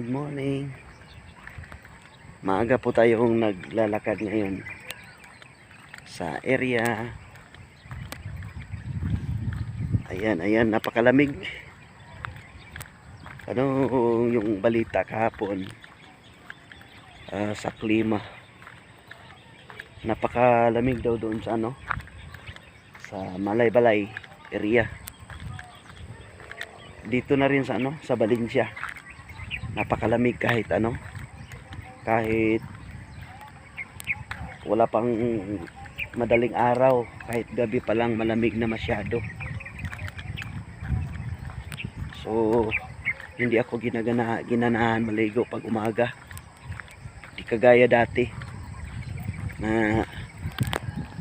good morning. Maaga po tayong naglalakad ngayon sa area. Ayan, ayan, napakalamig. Ano yung balita kahapon ah, sa klima? Napakalamig daw doon sa ano? Sa Malaybalay area. Dito na rin sa ano, sa Valencia napakalamig kahit ano. Kahit wala pang madaling araw kahit gabi pa lang malamig na masyado. So hindi ako ginagana, ginanahan maligo pag umaga. Di kagaya dati na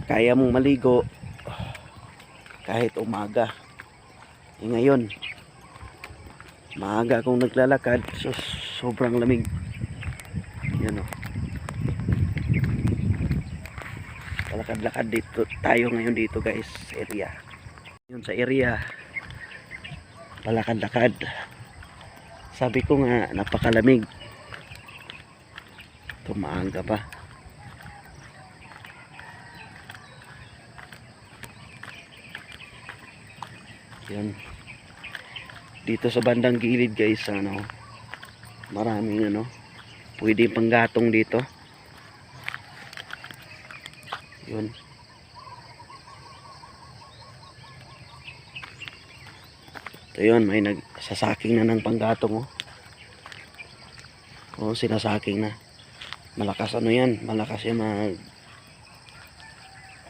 kaya mong maligo kahit umaga. Eh ngayon maaga akong naglalakad. So sobrang lamig. Yan o palakad-lakad dito tayo ngayon dito guys. Area. Yun sa area. Palakad-lakad. Sabi ko nga napakalamig. Tumaaga pa. Yun dito sa bandang gilid guys ano maraming ano. Pwede panggatong dito. Yun. Ito yun may nagsasaking na ng panggatong oh. Oh sinasaking na. Malakas ano yan? Malakas yan mag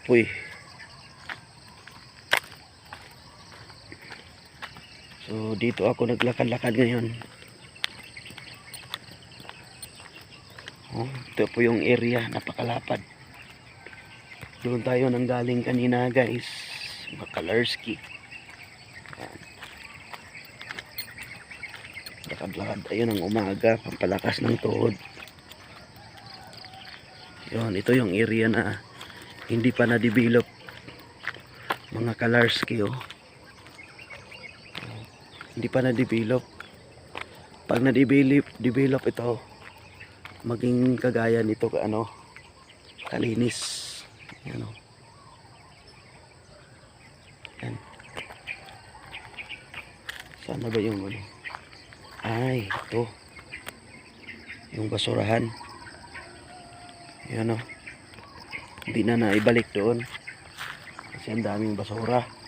apoy So dito ako naglakad-lakad ngayon. Oh, ito po yung area, napakalapad. Doon tayo nang galing kanina guys. Makalarski. Yan. Lakad-lakad tayo ng umaga, pampalakas ng tuhod. Yun, ito yung area na hindi pa na-develop. Mga kalarski oh hindi pa na-develop. Pag na-develop develop ito, maging kagaya nito ano, kalinis. Yan o. Yan. Sana ba yung ano? Ay, ito. Yung basurahan. Yan o. Hindi na naibalik doon. Kasi ang daming basura.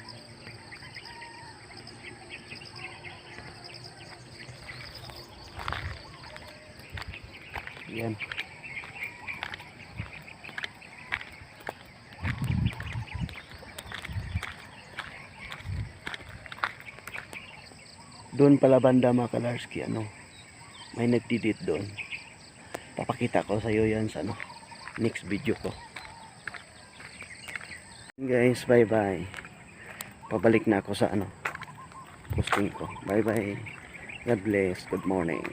Yan. Doon pala banda mga kalarski, ano, may nagdidit doon. Papakita ko sa iyo yan sa ano, next video ko. Guys, bye bye. Pabalik na ako sa ano, posting ko. Bye bye. God bless. Good morning.